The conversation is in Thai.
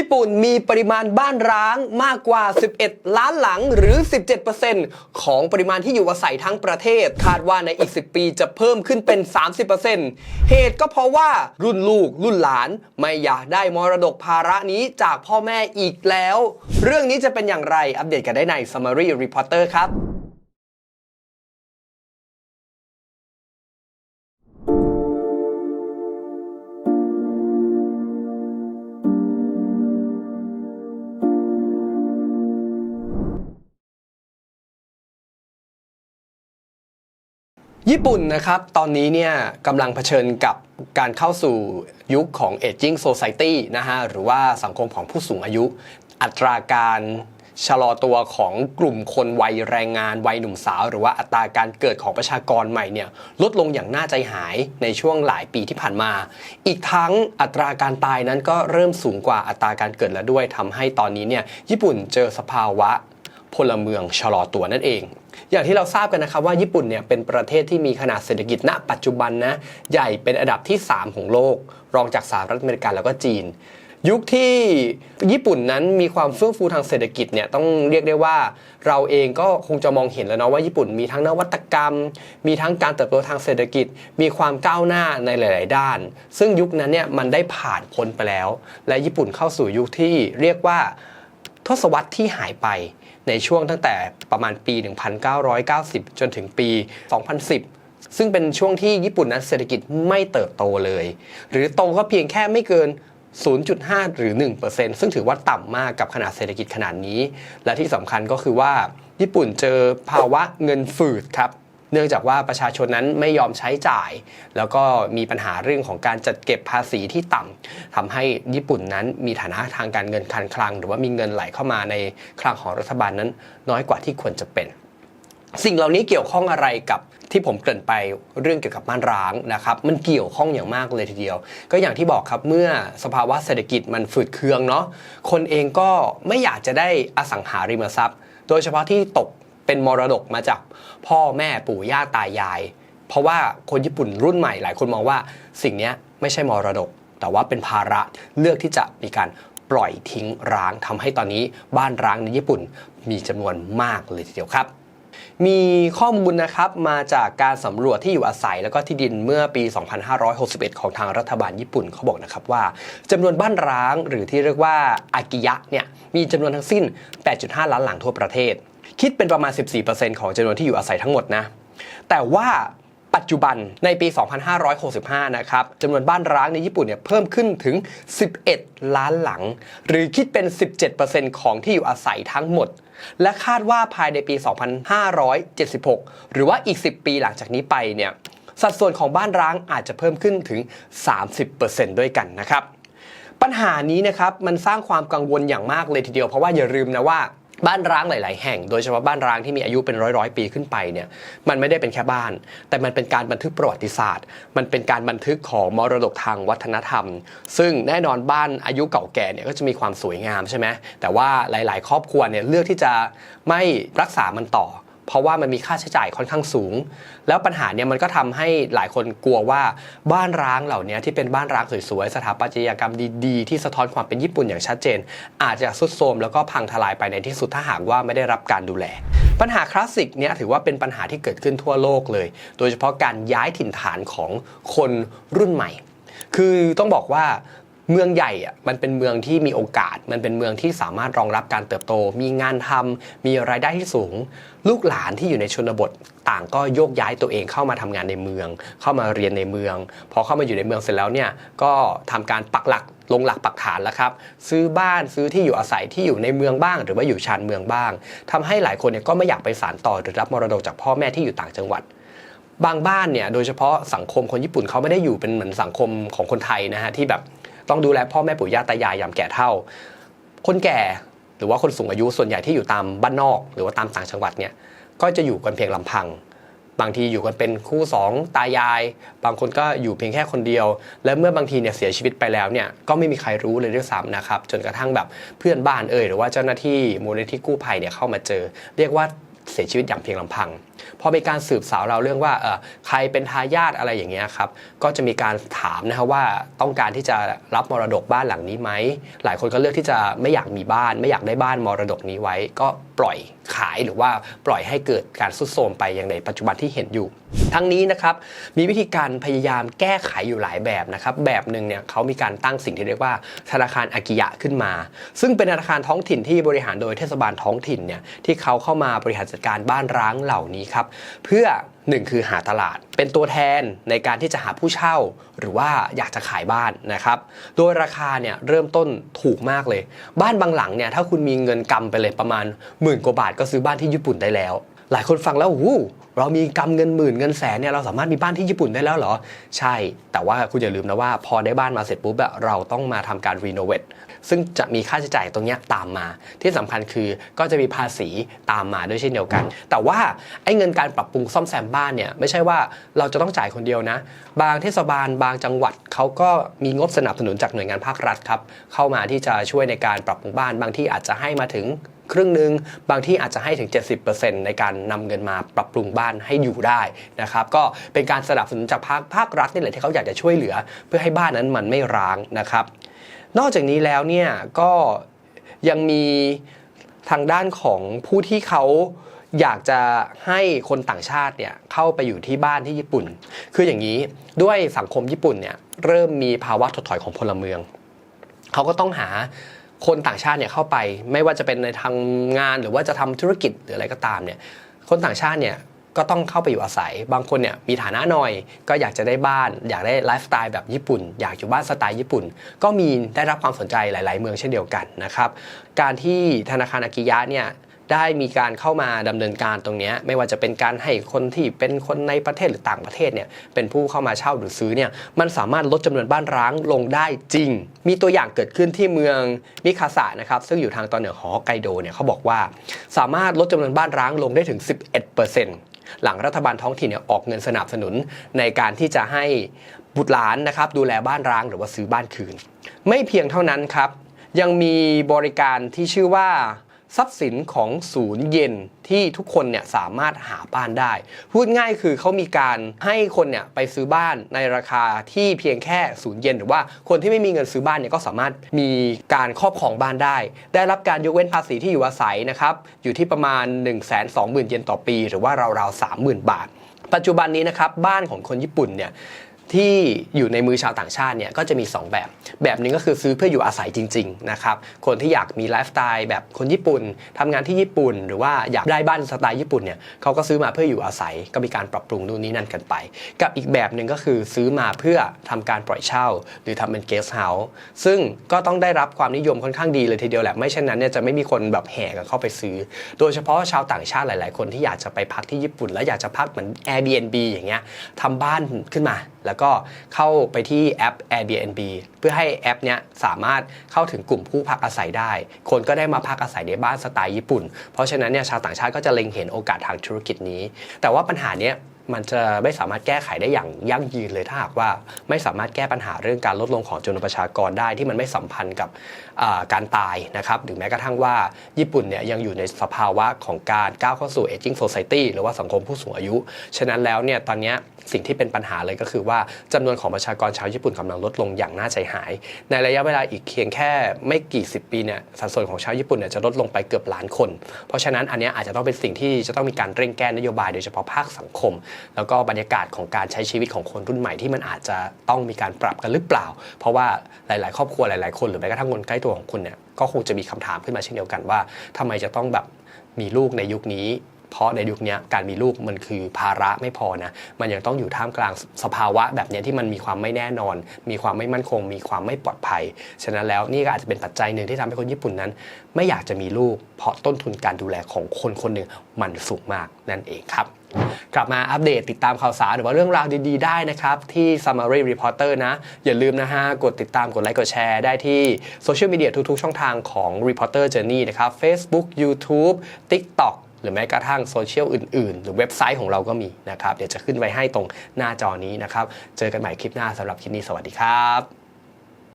ญี่ปุ่นมีปริมาณบ้านร้างมากกว่า 11 ล้านหลังหรือ 17%ของปริมาณที่อยู่อาศัยทั้งประเทศ คาดว่าในอีก 10 ปีจะเพิ่มขึ้นเป็น 30%เหตุก็เพราะว่ารุ่นลูกรุ่นหลานไม่อยากได้มรดกภาระนี้จากพ่อแม่อีกแล้ว เรื่องนี้จะเป็นอย่างไรอัปเดตกันได้ใน Summary Reporter ครับ ญี่ปุ่นนะครับตอนนี้เนี่ยกำลังเผชิญกับการเข้าสู่ยุคของ aging society นะฮะหรือว่าสังคมของผู้สูงอายุ อัตราการชะลอตัวของกลุ่มคนวัยแรงงานวัยหนุ่มสาว หรือว่าอัตราการเกิดของประชากรใหม่เนี่ยลดลงอย่างน่าใจหายในช่วงหลายปีที่ผ่านมา อีกทั้งอัตราการตายนั้นก็เริ่มสูงกว่าอัตราการเกิดแล้วด้วยทำให้ตอนนี้เนี่ยญี่ปุ่นเจอสภาวะพลเมืองชะลอตัวนั่นเอง อย่างที่เราทราบกันนะครับว่าญี่ปุ่นเนี่ยเป็นประเทศที่มีขนาดเศรษฐกิจณ ปัจจุบันนะใหญ่เป็นอันดับที่ 3 ของโลก รองจากสหรัฐอเมริกาแล้วก็จีน ยุคที่ญี่ปุ่นนั้นมีความเฟื่องฟูทางเศรษฐกิจเนี่ยต้องเรียกได้ว่า เราเองก็คงจะมองเห็นแล้วเนาะว่าญี่ปุ่นมีทั้งนวัตกรรม มีทั้งการเติบโตทางเศรษฐกิจ มีความก้าวหน้าในหลาย ๆ ด้าน ซึ่งยุคนั้นเนี่ยมันได้ผ่านพ้นไปแล้ว และญี่ปุ่นเข้าสู่ยุคที่เรียกว่า ทศวรรษที่หายไป ในช่วงตั้งแต่ประมาณปี 1990 จนถึงปี 2010 ซึ่งเป็นช่วงที่ญี่ปุ่นนั้นเศรษฐกิจไม่เติบโตเลย หรือโตก็เพียงแค่ไม่เกิน 0.5 หรือ 1%ซึ่งถือว่าต่ำมากกับขนาดเศรษฐกิจขนาดนี้ และที่สำคัญก็คือว่าญี่ปุ่นเจอภาวะเงินฝืดครับ เนื่องจากว่าประชาชนนั้นไม่ยอมใช้จ่าย แล้วก็มีปัญหาเรื่องของการจัดเก็บภาษีที่ต่ำทำให้ญี่ปุ่นนั้นมีฐานะทางการเงินคันคลัง หรือว่ามีเงินไหลเข้ามาในคลังของรัฐบาลนั้น น้อยกว่าที่ควรจะเป็น สิ่งเหล่านี้เกี่ยวข้องอะไรกับที่ผมเกริ่นไปเรื่องเกี่ยวกับบ้านร้างนะครับมันเกี่ยวข้องอย่างมากเลยทีเดียว ก็อย่างที่บอกครับเมื่อสภาวะเศรษฐกิจมันฝืดเคืองเนาะคนเองก็ไม่อยากจะได้อสังหาริมทรัพย์ โดยเฉพาะที่ตก เป็นมรดกมาจากพ่อแม่ปู่ย่าตายาย เพราะว่าคนญี่ปุ่นรุ่นใหม่หลายคนมองว่าสิ่งนี้ไม่ใช่มรดก แต่ว่าเป็นภาระเลือกที่จะมีการปล่อยทิ้งร้างทำให้ตอนนี้บ้านร้างในญี่ปุ่นมีจำนวนมากเลยทีเดียวครับมีข้อมูลนะครับมาจากการสำรวจที่อยู่อาศัยแล้วก็ที่ดินเมื่อปี 2561 ของทางรัฐบาลญี่ปุ่นเขาบอกนะครับว่าจำนวนบ้านร้างหรือที่เรียกว่าอากิยะเนี่ยมีจำนวนทั้งสิ้น 8.5 ล้านหลังทั่วประเทศ คิดเป็นประมาณ 14%ของจำนวนที่อยู่อาศัยทั้งหมดนะ แต่ว่าปัจจุบันในปี 2565 นะครับจำนวนบ้านร้างในญี่ปุ่นเนี่ยเพิ่มขึ้นถึง 11 ล้านหลัง หรือคิดเป็น 17%ของที่อยู่อาศัยทั้งหมด และคาดว่าภายในปี 2576 หรือว่าอีก 10 ปีหลังจากนี้ไปเนี่ยสัดส่วนของบ้านร้างอาจจะเพิ่มขึ้นถึง 30%ด้วยกันนะครับ ปัญหานี้นะครับมันสร้างความกังวลอย่างมากเลยทีเดียวเพราะว่าอย่าลืมนะว่า บ้านร้างหลาย ๆ แห่ง โดยเฉพาะบ้านร้างที่มีอายุเป็นร้อยร้อยปีขึ้นไปเนี่ย มันไม่ได้เป็นแค่บ้าน แต่มันเป็นการบันทึกประวัติศาสตร์ มันเป็นการบันทึกของมรดกทางวัฒนธรรม ซึ่งแน่นอนบ้านอายุเก่าแก่เนี่ยก็จะมีความสวยงามใช่ไหมแต่ว่าหลาย ๆ ครอบครัวเนี่ยเลือกที่จะไม่รักษามันต่อ เพราะว่ามันมีค่าใช้จ่ายค่อนข้างสูง แล้วปัญหาเนี่ยมันก็ทำให้หลายคนกลัวว่าบ้านร้างเหล่านี้ที่เป็นบ้านร้างสวยๆสถาปัตยกรรมดีๆ ที่สะท้อนความเป็นญี่ปุ่นอย่างชัดเจน อาจจะสุดโทรมแล้วก็พังทลายไปในที่สุดถ้าหากว่าไม่ได้รับการดูแล ปัญหาคลาสสิกเนี่ยถือว่าเป็นปัญหาที่เกิดขึ้นทั่วโลกเลย โดยเฉพาะการย้ายถิ่นฐานของคนรุ่นใหม่ คือต้องบอกว่า เมืองใหญ่อะมันเป็นเมืองที่มีโอกาส มันเป็นเมืองที่สามารถรองรับการเติบโต มีงานทำมีรายได้ที่สูง ลูกหลานที่อยู่ในชนบทต่างก็โยกย้ายตัวเองเข้ามาทำงานในเมือง เข้ามาเรียนในเมือง พอเข้ามาอยู่ในเมืองเสร็จแล้วเนี่ยก็ทำการปักหลักลงหลักปักฐานแล้วครับ ซื้อบ้านซื้อที่อยู่อาศัยที่อยู่ในเมืองบ้าง หรือว่าอยู่ชานเมืองบ้างทำให้หลายคนเนี่ยก็ไม่อยากไปสานต่อหรือรับมรดกจากพ่อแม่ที่อยู่ต่างจังหวัดบางบ้านเนี่ยโดยเฉพาะสังคมคนญี่ปุ่นเขาไม่ได้อยู่เป็นเหมือนสังคมของคนไทยนะฮะที่แบบ ต้องดูแลพ่อแม่ปู่ย่าตายายยามแก่เฒ่า คนแก่หรือว่าคนสูงอายุส่วนใหญ่ที่อยู่ตามบ้านนอก หรือว่าตามต่างจังหวัดเนี่ยก็จะอยู่กันเพียงลำพัง บางทีอยู่กันเป็นคู่สองตายาย บางคนก็อยู่เพียงแค่คนเดียว และเมื่อบางทีเนี่ยเสียชีวิตไปแล้วเนี่ยก็ไม่มีใครรู้เลยด้วยซ้ำนะครับจนกระทั่งแบบเพื่อนบ้านเอ่ยหรือว่าเจ้าหน้าที่มูลนิธิกู้ภัยเนี่ยเข้ามาเจอ เรียกว่าเสียชีวิตอย่างเพียงลำพัง พอมีการสืบสาวเราเรื่องว่าเออใครเป็นทายาทอะไรอย่างเงี้ยครับก็จะมีการถามนะครับว่าต้องการที่จะรับมรดกบ้านหลังนี้ไหมหลายคนก็เลือกที่จะไม่อยากมีบ้าน ไม่อยากได้บ้านมรดกนี้ไว้ ก็ปล่อยขายหรือว่าปล่อยให้เกิดการสุดโทรมไปอย่างในปัจจุบันที่เห็นอยู่ ทั้งนี้นะครับมีวิธีการพยายามแก้ไขอยู่หลายแบบนะครับแบบหนึ่งเนี่ยเขามีการตั้งสิ่งที่เรียกว่าธนาคารอากิยะขึ้นมา ซึ่งเป็นธนาคารท้องถิ่นที่บริหารโดยเทศบาลท้องถิ่นเนี่ยที่เขาเข้ามาบริหารจัดการบ้านร้างเหล่านี้ครับ เพื่อหนึ่งคือหาตลาด เป็นตัวแทนในการที่จะหาผู้เช่า หรือว่าอยากจะขายบ้านนะครับ โดยราคาเนี่ยเริ่มต้นถูกมากเลย บ้านบางหลังเนี่ยถ้าคุณมีเงินกำไปเลยประมาณหมื่นกว่าบาทก็ซื้อบ้านที่ญี่ปุ่นได้แล้ว หลายคนฟังแล้วอู้เรามีกำเงินหมื่นเงินแสนเนี่ยเราสามารถมีบ้านที่ญี่ปุ่นได้แล้วเหรอ ใช่ แต่ว่าคุณอย่าลืมนะว่าพอได้บ้านมาเสร็จปุ๊บเราต้องมาทำการรีโนเวทซึ่งจะมีค่าใช้จ่ายตรงนี้ตามมา ที่สำคัญคือก็จะมีภาษีตามมาด้วยเช่นเดียวกัน แต่ว่าไอ้เงินการปรับปรุงซ่อมแซมบ้านเนี่ยไม่ใช่ว่าเราจะต้องจ่ายคนเดียวนะ บางเทศบาลบางจังหวัดเขาก็มีงบสนับสนุนจากหน่วยงานภาครัฐครับเข้ามาที่จะช่วยในการปรับปรุงบ้านบางที่อาจจะให้มาถึง ครึ่งหนึ่งบางที่อาจจะให้ถึง 70%ในการนำเงินมาปรับปรุงบ้านให้อยู่ได้นะครับก็เป็นการสนับสนุนจากภาคภาครัฐนี่แหละที่เขาอยากจะช่วยเหลือ เพื่อให้บ้านนั้นมันไม่ร้างนะครับ นอกจากนี้แล้วเนี่ยก็ยังมีทางด้านของผู้ที่เขาอยากจะให้คนต่างชาติเนี่ยเข้าไปอยู่ที่บ้านที่ญี่ปุ่น คืออย่างนี้ด้วยสังคมญี่ปุ่นเนี่ยเริ่มมีภาวะถดถอยของพลเมือง เขาก็ต้องหา คนต่างชาติเนี่ยเข้าไป ไม่ว่าจะเป็นในทางงานหรือว่าจะทำธุรกิจหรืออะไรก็ตามเนี่ยคนต่างชาติเนี่ยก็ต้องเข้าไปอยู่อาศัย บางคนเนี่ยมีฐานะหน่อย ก็อยากจะได้บ้าน อยากได้ไลฟ์สไตล์แบบญี่ปุ่น อยากอยู่บ้านสไตล์ญี่ปุ่น ก็มีได้รับความสนใจหลาย ๆ เมืองเช่นเดียวกันนะครับ การที่ธนาคารอากิยะเนี่ย ได้มีการเข้ามาดำเนินการตรงนี้ไม่ว่าจะเป็นการให้คนที่เป็นคนในประเทศหรือต่างประเทศเนี่ยเป็นผู้เข้ามาเช่าหรือซื้อเนี่ยมันสามารถลดจำนวนบ้านร้างลงได้จริง มีตัวอย่างเกิดขึ้นที่เมืองมิคาสะนะครับซึ่งอยู่ทางตอนเหนือของฮอกไกโดเนี่ยเขาบอกว่า สามารถลดจำนวนบ้านร้างลงได้ถึง 11%หลังรัฐบาลท้องถิ่นเนี่ยออกเงินสนับสนุนในการที่จะให้บุตรหลานนะครับดูแลบ้านร้างหรือว่าซื้อบ้านคืน ไม่เพียงเท่านั้นครับยังมีบริการที่ชื่อว่า ทรัพย์สินของศูนย์เย็นที่ทุกคนเนี่ยสามารถหาบ้านได้ พูดง่ายคือเขามีการให้คนเนี่ยไปซื้อบ้านในราคาที่เพียงแค่ศูนย์เย็น หรือว่าคนที่ไม่มีเงินซื้อบ้านเนี่ยก็สามารถมีการครอบครองบ้านได้ ได้รับการยกเว้นภาษีที่อยู่อาศัยนะครับอยู่ที่ประมาณ 1 2 0 0 0 0 เยนต่อปี หรือว่าราวๆ30,000 บาท ปัจจุบันนี้นะครับบ้านของคนญี่ปุ่นเนี่ย ที่อยู่ในมือชาวต่างชาติเนี่ยก็จะมี 2 แบบ แบบหนึงก็คือซื้อเพื่ออยู่อาศัยจริงๆนะครับคนที่อยากมีไลฟ์สไตล์แบบคนญี่ปุ่นทำงานที่ญี่ปุ่น หรือว่าอยากได้บ้านสไตล์ญี่ปุ่นเนี่ยเขาก็ซื้อมาเพื่ออยู่อาศัยก็มีการปรับปรุงนู่นนี่นั่นกันไป กับอีกแบบหนึ่งก็คือซื้อมาเพื่อทำการปล่อยเช่า หรือทำเป็นเกสต์เฮาส์ซึ่งก็ต้องได้รับความนิยมค่อนข้างดีเลยทีเดียวแหละไม่เช่นนั้นเนี่ยจะไม่มีคนแบบแห่กันเข้าไปซื้อ โดยเฉพาะชาวต่างชาติหลาย ๆ คนที่อยากจะไปพักที่ญี่ปุ่น และอยากจะพักเหมือน Airbnb อย่างเงี้ยทำบ้านขึ้นมาแล้วก็เข้าไปที่แอป Airbnb เพื่อให้แอปเนี้ยสามารถเข้าถึงกลุ่มผู้พักอาศัยได้ คนก็ได้มาพักอาศัยในบ้านสไตล์ญี่ปุ่น เพราะฉะนั้นเนี่ยชาวต่างชาติก็จะเล็งเห็นโอกาสทางธุรกิจนี้ แต่ว่าปัญหาเนี้ย มันจะไม่สามารถแก้ไขได้อย่างยั่งยืนเลยถ้าหากว่าไม่สามารถแก้ปัญหาเรื่องการลดลงของจำนวนประชากรได้ที่มันไม่สัมพันธ์กับการตายนะครับหรือแม้กระทั่งว่าญี่ปุ่นเนี่ยยังอยู่ในสภาวะของการก้าวเข้าสู่ aging society หรือว่าสังคมผู้สูงอายุ ฉะนั้นแล้วเนี่ยตอนนี้สิ่งที่เป็นปัญหาเลยก็คือว่าจำนวนของประชากรชาวญี่ปุ่นกำลังลดลงอย่างน่าใจหาย ในระยะเวลาอีกเพียงแค่ไม่กี่สิบปีเนี่ยสัดส่วนของชาวญี่ปุ่นเนี่ยจะลดลงไปเกือบล้านคน เพราะฉะนั้นอันนี้อาจจะต้องเป็นสิ่งที่จะต้องมีการเร่งแก้นโยบายโดยเฉพาะภาคสังคมแล้วก็บรรยากาศของการใช้ชีวิตของคนรุ่นใหม่ที่มันอาจจะต้องมีการปรับกันหรือเปล่า เพราะว่าหลาย ๆ ครอบครัวหลาย ๆ คนหรือแม้กระทั่งคนใกล้ตัวของคุณเนี่ยก็คงจะมีคำถามขึ้นมาเช่นเดียวกันว่าทำไมจะต้องแบบมีลูกในยุคนี้ เพราะในยุคนี้การมีลูกมันคือภาระไม่พอนะมันยังต้องอยู่ท่ามกลางสภาวะแบบนี้ที่มันมีความไม่แน่นอน มีความไม่มั่นคง มีความไม่ปลอดภัย ฉะนั้นแล้วนี่ก็อาจจะเป็นปัจจัยหนึ่งที่ทำให้คนญี่ปุ่นนั้น ไม่อยากจะมีลูก เพราะต้นทุนการดูแลของคนคนหนึ่งมันสูงมากนั่นเองครับกลับมาอัปเดตติดตามข่าวสาร หรือว่าเรื่องราวดีๆ ได้นะครับ ที่ Summary Reporter นะ อย่าลืมนะฮะ กดติดตามกดไลค์กดแชร์ได้ที่โซเชียลมีเดียทุกๆ ช่องทางของ Reporter Journey นะครับ Facebook YouTube TikTok หรือแม้กระทั่งโซเชียลอื่นๆ หรือเว็บไซต์ของเราก็มีนะครับ เดี๋ยวจะขึ้นไว้ให้ตรงหน้าจอนี้นะครับ เจอกันใหม่คลิปหน้าสำหรับคลิปนี้สวัสดีครับ